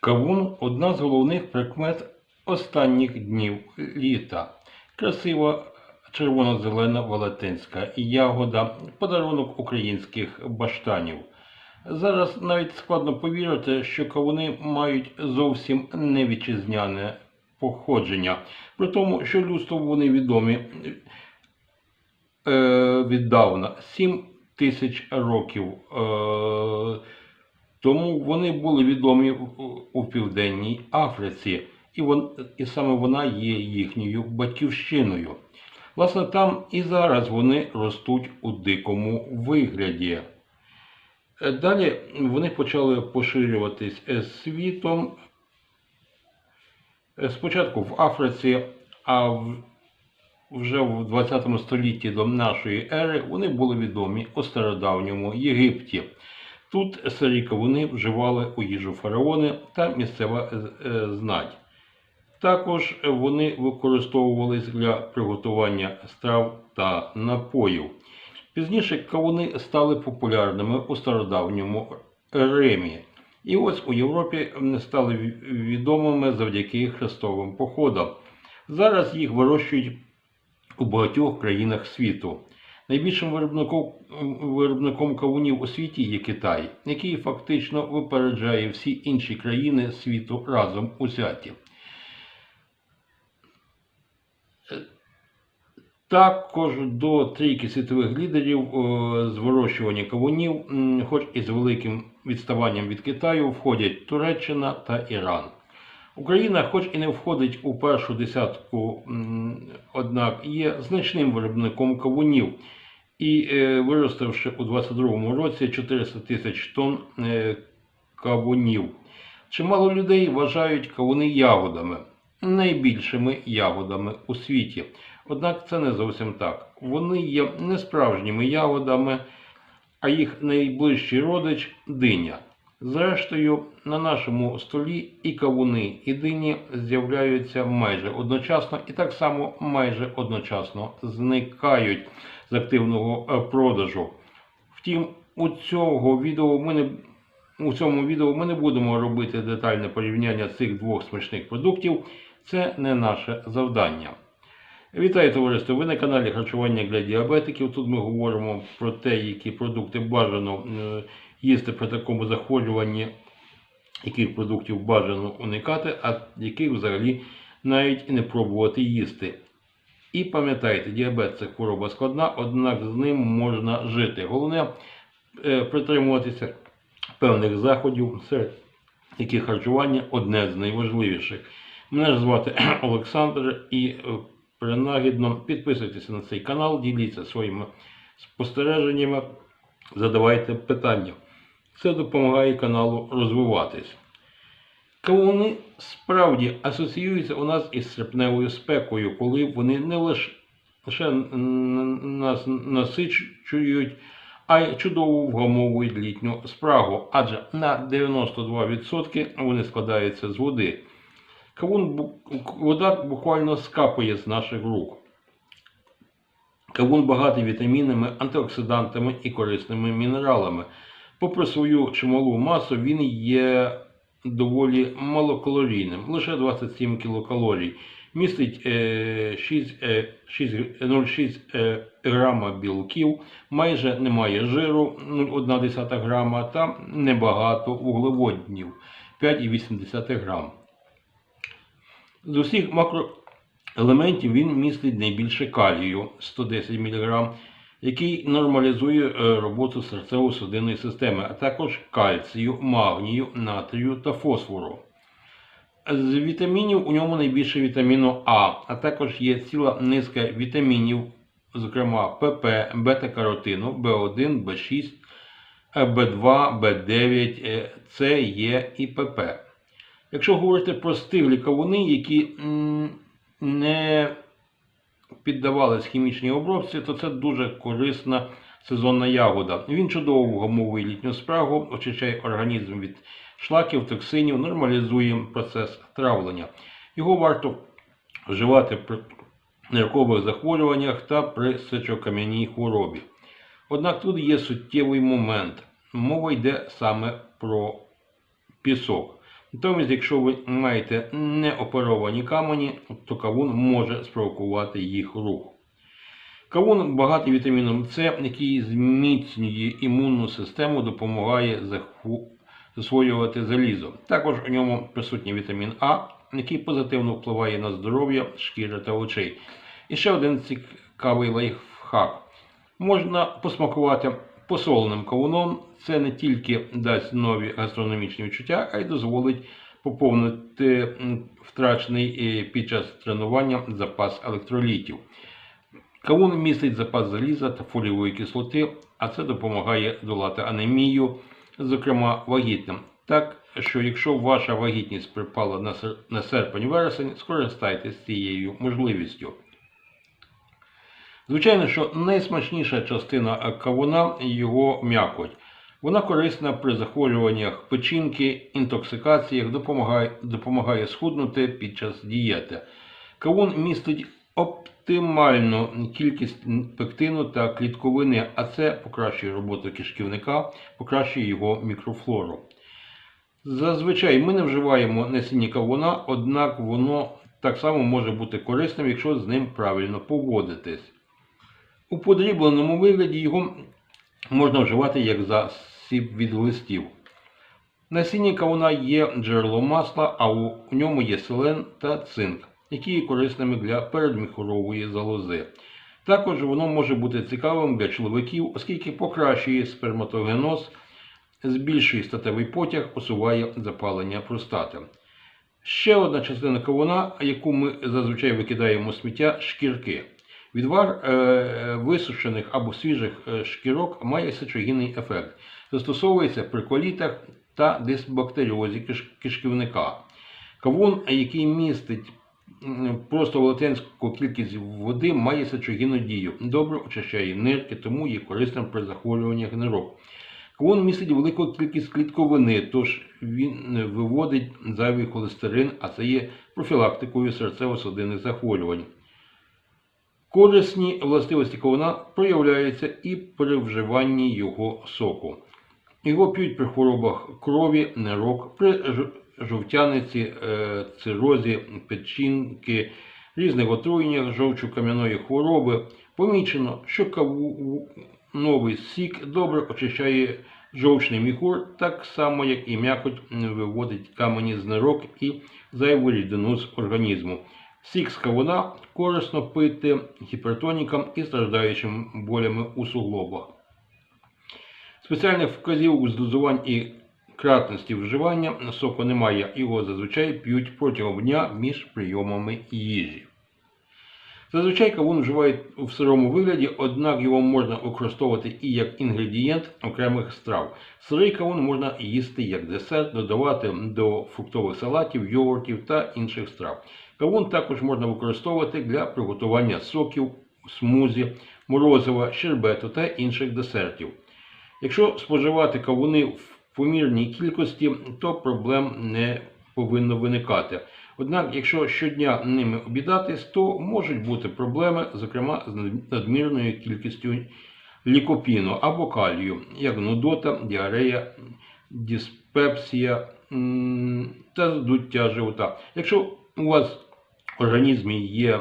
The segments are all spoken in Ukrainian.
Кавун одна з головних прикмет останніх днів літа. Красива червоно-зелена велетенська ягода, подарунок українських баштанів. Зараз навіть складно повірити, що кавуни мають зовсім невітчизняне походження, при тому, що людству вони відомі е, віддавна 7 тисяч років. Е, тому вони були відомі у- Південній Африці, і, вон, і саме вона є їхньою батьківщиною. Власне, там і зараз вони ростуть у дикому вигляді. Е, Далі вони почали поширюватись е, світом. Е, Спочатку в Африці, а вже в 20 столітті до нашої ери вони були відомі у стародавньому Єгипті. Тут сирі кавуни вживали у їжу фараони та місцева е, е, знать. Також вони використовувались для приготування страв та напоїв. Пізніше кавуни стали популярними у стародавньому Римі. І ось у Європі м, стали відомими завдяки хрестовим походам. Зараз їх вирощують у багатьох країнах світу. Найбільшим виробником, виробником кавунів у світі є Китай, який фактично випереджає всі інші країни світу разом узяті. Також до трійки світових лідерів е, з вирощування кавунів, хоч і з великим відставанням від Китаю, входять Туреччина та Іран. Україна, хоч і не входить у першу десятку, однак є значним виробником кавунів і е, виростивши у 2022 році 400 тисяч тонн е, кавунів. Чимало людей вважають кавуни ягодами, найбільшими ягодами у світі. Однак це не зовсім так. Вони є не справжніми ягодами, а їх найближчий родич диня. Зрештою, на нашому столі і кавуни, і дині з'являються майже одночасно і так само майже одночасно зникають з активного е, продажу. Втім, у цього відео ми не у цьому відео ми не будемо робити детальне порівняння цих двох смачних продуктів. Це не наше завдання. Вітаю товариство! Ви на каналі Харчування для діабетиків. Тут ми говоримо про те, які продукти бажано е, їсти при такому захворюванні, яких продуктів бажано уникати, а яких взагалі навіть і не пробувати їсти. І пам'ятайте, діабет це хвороба складна, однак з ним можна жити. Головне е, притримуватися певних заходів, серед яких харчування одне з найважливіших. Мене звати Олександр і е, принагідно підписуйтеся на цей канал, діліться своїми спостереженнями, задавайте питання. Це допомагає каналу розвиватись. Кавуни справді асоціюються у нас із серпневою спекою, коли вони не лише лише нас насичують, а й чудово вгамовують літню спрагу, адже на 92% вони складаються з води. Кавун вода буквально скапує з наших рук. Кавун багатий вітамінами, антиоксидантами і корисними мінералами. Попри свою чималу масу, він є доволі малокалорійним, лише 27 кілокалорій. Містить е, 6, е, 6, 0,6 е, грама білків, майже немає жиру 0,1 грама та небагато вуглеводнів 5,8 грам. З усіх макроелементів він містить найбільше калію 110 мг, який нормалізує е, роботу серцево-судинної системи, а також кальцію, магнію, натрію та фосфору. З вітамінів у ньому найбільше вітаміну А, а також є ціла низка вітамінів, зокрема ПП, бета-каротину, В1, В6, В2, В9, е, С, Е і ПП. Якщо говорити про стиглі кавуни, які не піддавались хімічній обробці, то це дуже корисна сезонна ягода. Він чудово вгамовує літню спрагу, очищає організм від шлаків, токсинів, нормалізує процес травлення. Його варто вживати при ниркових захворюваннях та при сечокам'яній хворобі. Однак тут є суттєвий момент. Мова йде саме про пісок. Натомість, якщо ви маєте неоперовані камені, то кавун може спровокувати їх рух. Кавун багатий вітаміном С, який зміцнює імунну систему, допомагає засвоювати залізо. Також у ньому присутній вітамін А, який позитивно впливає на здоров'я шкіри та очей. І ще один цікавий лайфхак. Можна посмакувати посоленим кавуном. Це не тільки дасть нові гастрономічні відчуття, а й дозволить поповнити втрачений е, під час тренування запас електролітів. Кавун містить запас заліза та фолієвої кислоти, а це допомагає долати анемію, зокрема вагітним. Так що, якщо ваша вагітність припала на серпень-вересень, скористайтесь цією можливістю. Звичайно, що найсмачніша частина кавуна його м'якоть. Вона корисна при захворюваннях печінки, інтоксикаціях, допомагає, допомагає схуднути під час дієти. Кавун містить оптимальну кількість пектину та клітковини, а це покращує роботу кишківника, покращує його мікрофлору. Зазвичай ми не вживаємо насіння кавуна, однак воно так само може бути корисним, якщо з ним правильно поводитись. У подрібленому вигляді його можна вживати як засіб від листів. Насіння кавуна є джерелом масла, а у ньому є селен та цинк, які є корисними для передміхорової залози. Також воно може бути цікавим для чоловіків, оскільки покращує сперматогеноз, збільшує статевий потяг, усуває запалення простати. Ще одна частина кавуна, яку ми зазвичай викидаємо сміття шкірки. Відвар е, висушених або свіжих е, шкірок має сечогінний ефект. Застосовується при колітах та дисбактеріозі киш- кишківника. Кавун, який містить просто велетенську кількість води, має сечогінну дію. Добре очищає нирки, тому є корисним при захворюваннях нирок. Кавун містить велику кількість клітковини, тож він виводить зайвий холестерин, а це є профілактикою серцево-судинних захворювань. Корисні властивості кавуна проявляються і при вживанні його соку. Його п'ють при хворобах крові, нирок, при жовтяниці, е, цирозі, печінки, різних отруєннях, жовчо-кам'яної хвороби. Помічено, що кавуновий сік добре очищає жовчний міхур, так само, як і м'якоть виводить камені з нирок і зайву рідину з організму. Сік з кавуна корисно пити гіпертонікам і страждаючим болями у суглобах. Спеціальних вказівок з дозувань і кратності вживання соку немає, його зазвичай п'ють протягом дня між прийомами їжі. Зазвичай кавун вживають в сирому вигляді, однак його можна використовувати і як інгредієнт окремих страв. Сирий кавун можна їсти як десерт, додавати до фруктових салатів, йогуртів та інших страв. Кавун також можна використовувати для приготування соків, смузі, морозива, щербету та інших десертів. Якщо споживати кавуни в помірній кількості, то проблем не повинно виникати. Однак, якщо щодня ними обідатись, то можуть бути проблеми, зокрема з надмірною кількістю лікопіну або калію, як нудота, діарея, диспепсія та здуття живота. Якщо у вас в організмі є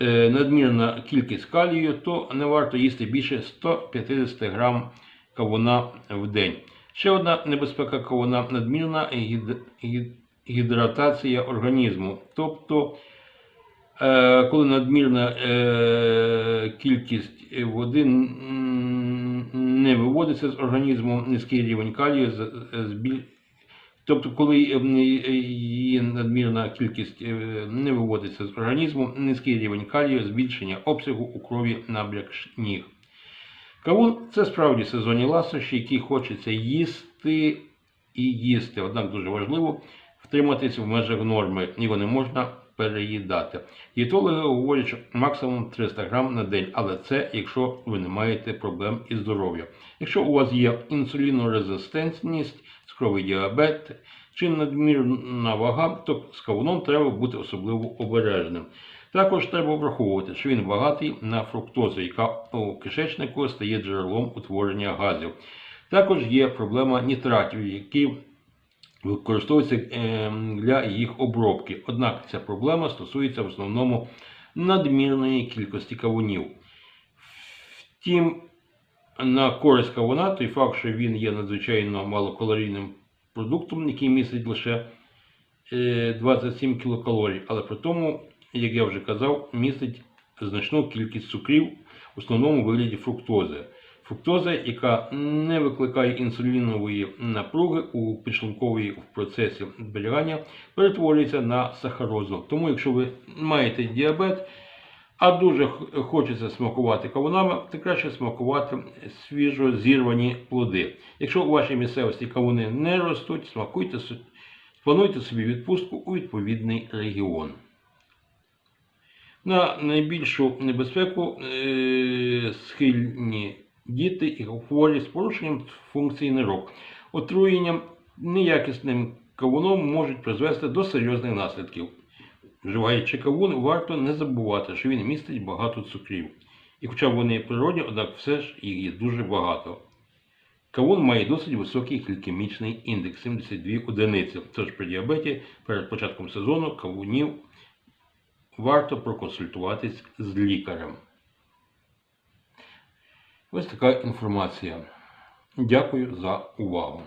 е, надмірна кількість калію, то не варто їсти більше 150 грам кавуна в день. Ще одна небезпека кавуна надмірна гід- гід- гідратація організму. Тобто, е, коли надмірна е, кількість води не виводиться з організму, низький рівень калію, Тобто, коли е, м, є надмірна кількість е, не виводиться з організму, низький рівень калію, збільшення обсягу у крові набряк ніг. Кавун це справді сезонні ласощі, які хочеться їсти і їсти. Однак дуже важливо втриматися в межах норми, його не можна переїдати. Дієтологи говорять, що максимум 300 грам на день, але це якщо ви не маєте проблем із здоров'ям. Якщо у вас є інсулінорезистентність, цукровий діабет чи надмірна вага, то з кавуном треба бути особливо обережним. Також треба враховувати, що він багатий на фруктозу, яка у кишечнику стає джерелом утворення газів. Також є проблема нітратів, які використовуються е, для їх обробки. Однак ця проблема стосується в основному надмірної кількості кавунів. Втім, на користь кавуна той факт, що він є надзвичайно малокалорійним продуктом, який містить лише е, 27 кілокалорій, але при тому, як я вже казав, містить значну кількість цукрів, в основному вигляді фруктози. Фруктоза, яка не викликає інсулінової напруги у підшлунковій в процесі зберігання, перетворюється на сахарозу. Тому, якщо ви маєте діабет, а дуже хочеться смакувати кавунами, то краще смакувати свіжо зірвані плоди. Якщо у вашій місцевості кавуни не ростуть, смакуйте, плануйте собі відпустку у відповідний регіон. На найбільшу небезпеку е, схильні діти і хворі з порушенням функції нирок. Отруєнням неякісним кавуном можуть призвести до серйозних наслідків. Вживаючи кавун, варто не забувати, що він містить багато цукрів. І хоча вони природні, однак все ж їх є дуже багато. Кавун має досить високий глікемічний індекс 72 одиниці. Тож при діабеті перед початком сезону кавунів варто проконсультуватись з лікарем. Ось така інформація. Дякую за увагу.